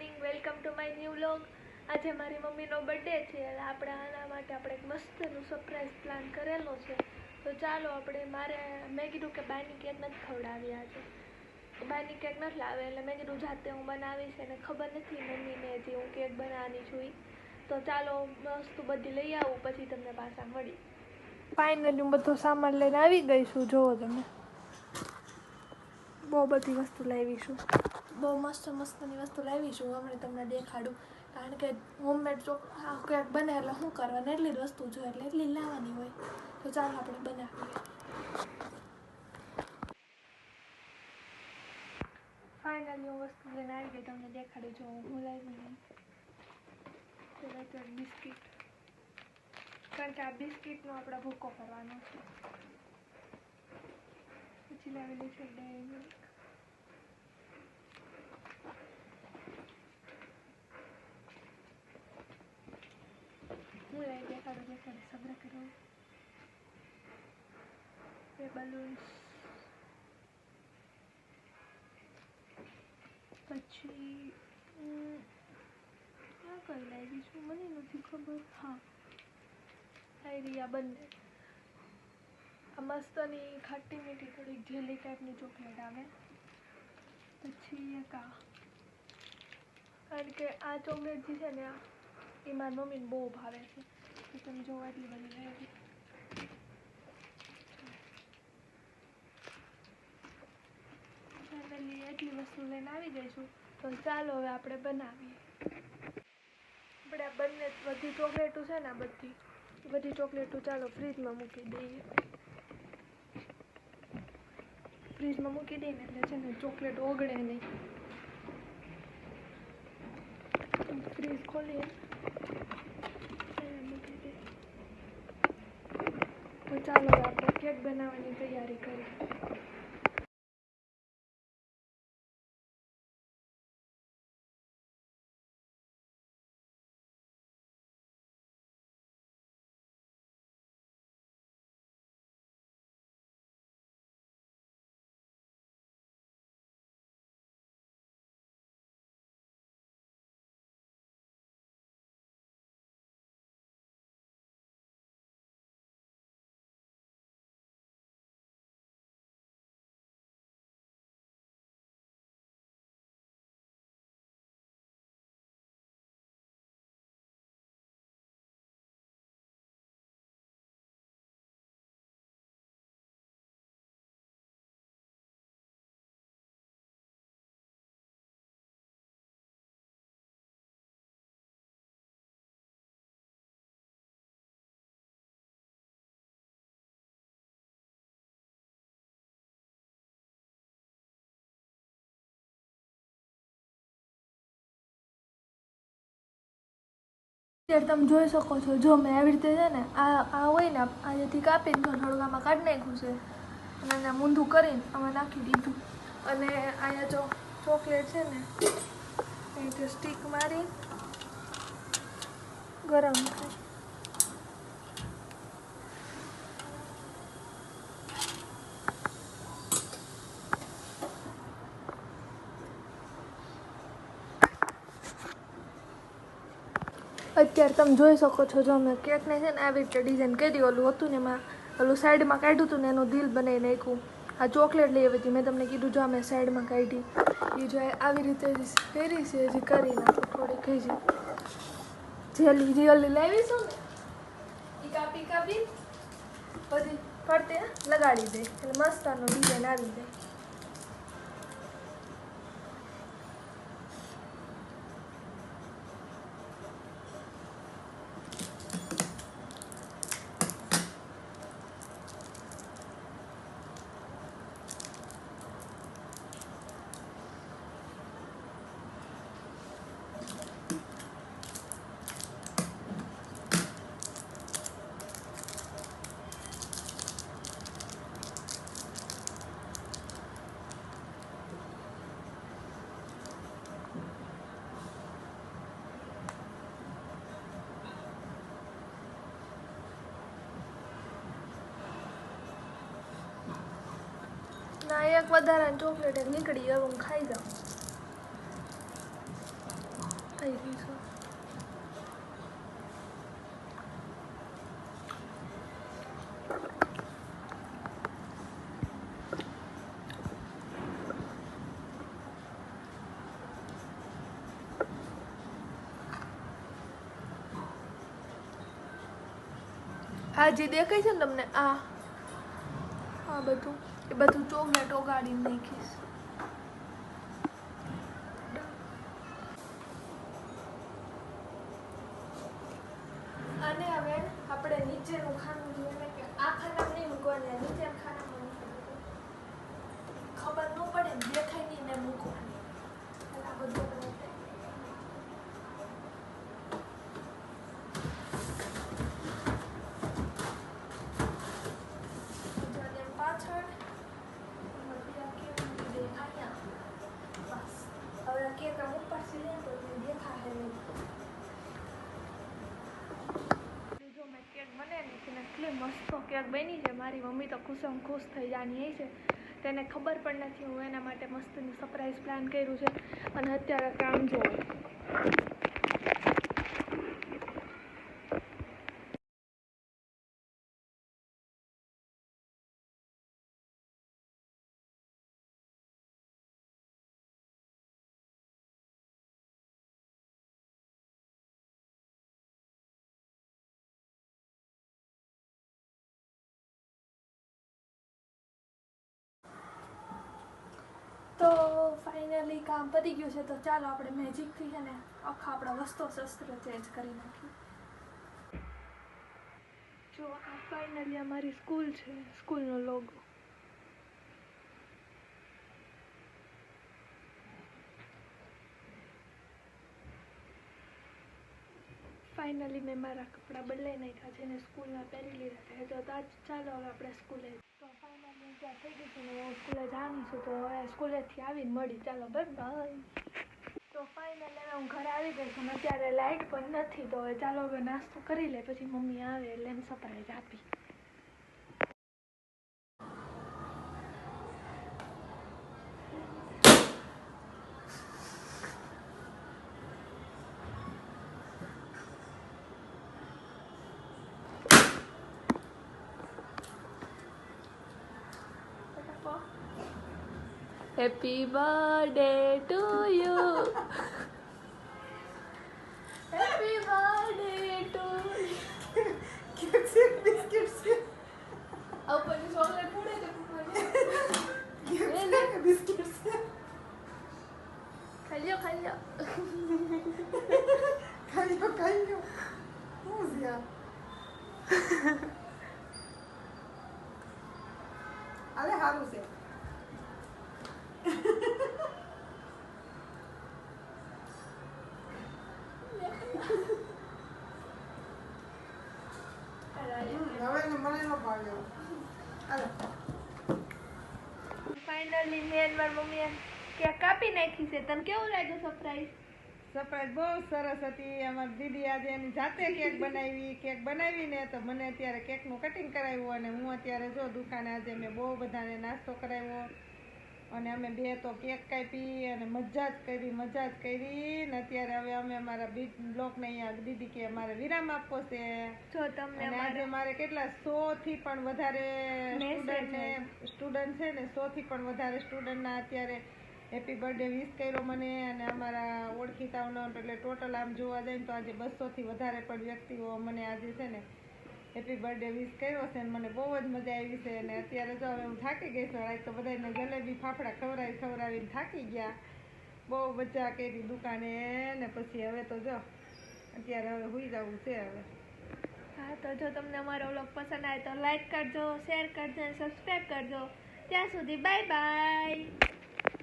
Morning welcome to my new vlog આજે મારી મમ્મીનો બર્થડે છે, એટલે આપણે આના માટે આપણે એક મસ્તનું સરપ્રાઈઝ પ્લાન કરેલો છે. તો ચાલો આપણે, મારે, મેં કીધું કે બાની કેક નથી ખવડાવી આજે. બાની કેક નથી લાવે, એટલે મેં કીધું જાતે હું બનાવીશ એને ખબર નથી મમ્મીને જે હું કેક બનાવવાની છું તો ચાલો વસ્તુ બધી લઈ આવું, પછી તમને પાછા મળી. ફાઇનલી હું બધો સામાન લઈને આવી ગઈ છું, જુઓ તમે. બહુ બધી વસ્તુ લાવીશું બહુ મસ્ત મસ્તની વસ્તુ લાવીશું હમણાં તમને દેખાડું. કારણ કે હોમમેડ આ ક્યાંક બને એટલે શું કરવાનું? એટલી જ વસ્તુ જોઈએ એટલે એટલી લાવવાની હોય. તો ચાલો આપણે બનાવીએ. ફાઇનલી હું વસ્તુ લઈને આવી ગઈ તમને દેખાડું જો હું લાવી બિસ્કિટ. કારણ કે આ બિસ્કિટનો આપણે ભૂકો કરવાનો છે. પછી લાવેલી છે ડેરી મિલ્ક હું લઈ દેખાડું દેખાડું સબ્ર કરો એ બલૂન્સ પછી ક્યાં આ કઈ લાવી છું? મને નથી ખબર. હા. આઈડિયા બંને. આ મસ્તની ખાટી મીઠી થોડીક જેલી ટાઈપની ચોકલેટ આવે. પછી એક આ. કારણ કે આ ચોકલેટ જે છે ને, આ, એ મારી મમ્મીને બહુ ભાવે છે. તો તમે જોવો એટલી બધી વેરાયટી એટલી વસ્તુ લઈને આવી જઈશું તો ચાલો હવે આપણે બનાવીએ. આપણે આ બંને બધી ચોકલેટો છે ને બધી બધી ચોકલેટો ચાલો ફ્રીજમાં મૂકી દઈએ. ફ્રીજમાં મૂકી દઈએ એટલે છે ને ચોકલેટ ઓગળે નહીં. ફ્રીજ ખોલીએ એને મૂકી દઈએ તો ચાલો આપણે કેક બનાવવાની તૈયારી કરીએ. અત્યારે તમે જોઈ શકો છો, જો મેં આવી રીતે છે ને આ આ હોય ને, આ કાપીને તો થોડુંક કાઢી નાખ્યું છે. અને એને મૂંધું કરીને અમે નાખી દીધું. અને અહીંયા જો ચોકલેટ છે ને, એ રીતે સ્ટીક મારી ગરમ થાય. અત્યારે તમે જોઈ શકો છો, જો મેં કેકને છે ને આવી રીતે ડિઝાઇન કરી ઓલું હતું ને એમાં ઓલું સાઈડમાં કાઢ્યું હતું ને એનું દિલ બનાવી નાખ્યું આ ચોકલેટ લઈ આવી હતી, મેં તમને કીધું જો મેં સાઈડમાં કાઢી. એ જો આવી રીતે ફેરી છે, હજી કરી નાખું થોડીક, હજી. જેલી લાવી લાવીશું ને એ કાપી કાપી બધી ફરતે લગાડી દે, એટલે મસ્ત આનો ડિઝાઇન આવી જાય. એક વધારાની ચોકલેટ એક નીકળી હવે હું ખાઈ જાઉં. ખાઈ દેખાય છે ને તમને, આ આ બધું. એ બધું ચોકલેટ ઓગાડીને નાખીશ અને હવે આપણે નીચેનું ખાનું જોઈએ કે આ ખાનામાં નહીં મૂકવાની આ નીચેના ખાનામાં મૂકવાનું. ખબર ન પડે ને દેખાય નહીં ને મૂકવાની એટલે આ બધું આપણે જઈને પાછળ પછી આ કેક મૂકી દે અહીંયા બસ હવે આ કેક આમ ઉપરથી લે તો તમને દેખાશે નહીં જો મેં કેક બનાવી છે ને એટલી મસ્ત બની છે. મારી મમ્મી તો ખુશમ ખુશ થઈ એ છે. તેને ખબર પણ નથી. હું એના માટે મસ્તનું સરપ્રાઈઝ પ્લાન કર્યું છે. અને અત્યારે કામ જોવું. તો ફાઇનલી કામ પતી ગયું છે, તો ચાલો આપણે મેજિકથી છે ને આખા આપણા વસ્તુ શસ્ત્ર ચેન્જ કરી નાખીએ. જો આ ફાઇનલી અમારી સ્કૂલ છે સ્કૂલનો લોગો ફાઇનલી મેં મારા કપડાં બદલાઈ નાખ્યા છે ને સ્કૂલના પહેરી લીધા છે. તો તા ચાલો હવે આપણે સ્કૂલે તો ફાઇનલી ત્યાં થઈ ગઈ છે ને હું સ્કૂલે જવાની છું. તો હવે સ્કૂલેથી આવીને મળી. ચાલો બાય બાય તો ફાઇનલી હવે હું ઘરે આવી ગઈ છું અત્યારે લાઇટ પણ નથી. તો ચાલો હવે નાસ્તો કરી લે, પછી મમ્મી આવે એટલે એમ સરપ્રાઈઝ આપી. Happy birthday to you. Happy birthday to you. Biscuit છે આવું પછી ચોકલેટ ફોડે તો પપ્પાને. બિસ્કિટ છે ખાઈ લ્યો ખાઈ લ્યો ખાઈયો ખાઈયો શું છે આ? અરે સારું છે હમ, હવે ને મને ન ભાવ્યો અરે ફાઇનલી મેં માર મમ્મીએ કેક કાપી નાખી છે તને કેવું લાગ્યું સરપ્રાઈઝ સરપ્રાઈઝ બહુ સરસ હતી અમારી દીદી આજે એની જાતે કેક બનાવી કેક બનાવીને તો મને અત્યારે કેકનું કટિંગ કરાવ્યું અને હું અત્યારે જો દુકાને આજે મેં બહુ બધાને નાસ્તો કરાવ્યો અને અમે બે તો કેક કાપી અને મજા જ કરી મજા જ કરી. ને અત્યારે હવે અમે અમારા બીજ બ્લોકને અહીંયા દીદી કે અમારે વિરામ આપવો છે. જો તમને આજે મારે કેટલા સો થી પણ વધારે સ્ટુડન્ટને સ્ટુડન્ટ છે ને સો થી પણ વધારે સ્ટુડન્ટના અત્યારે હેપી બર્થડે વિશ કર્યો મને અને અમારા ઓળખીતાઓનો એટલે ટોટલ આમ જોવા જાય ને તો આજે બસો થી વધારે પણ વ્યક્તિઓ મને આજે છે ને હેપી બર્થડે વિશ કર્યો છે અને મને બહુ જ મજા આવી છે અને અત્યારે જો હવે હું થાકી ગઈ છું. આજ તો બધાને જલેબી, ફાફડા ખવડાવી ખવડાવીને થાકી ગયા. બહુ મજા કરી દુકાને ને પછી હવે તો જો, અત્યારે હવે હુઈ જવું છે હવે. હા, તો જો તમને અમારો વ્લોગ પસંદ આવે તો લાઈક કરજો શેર કરજો અને સબસ્ક્રાઈબ કરજો. ત્યાં સુધી બાય બાય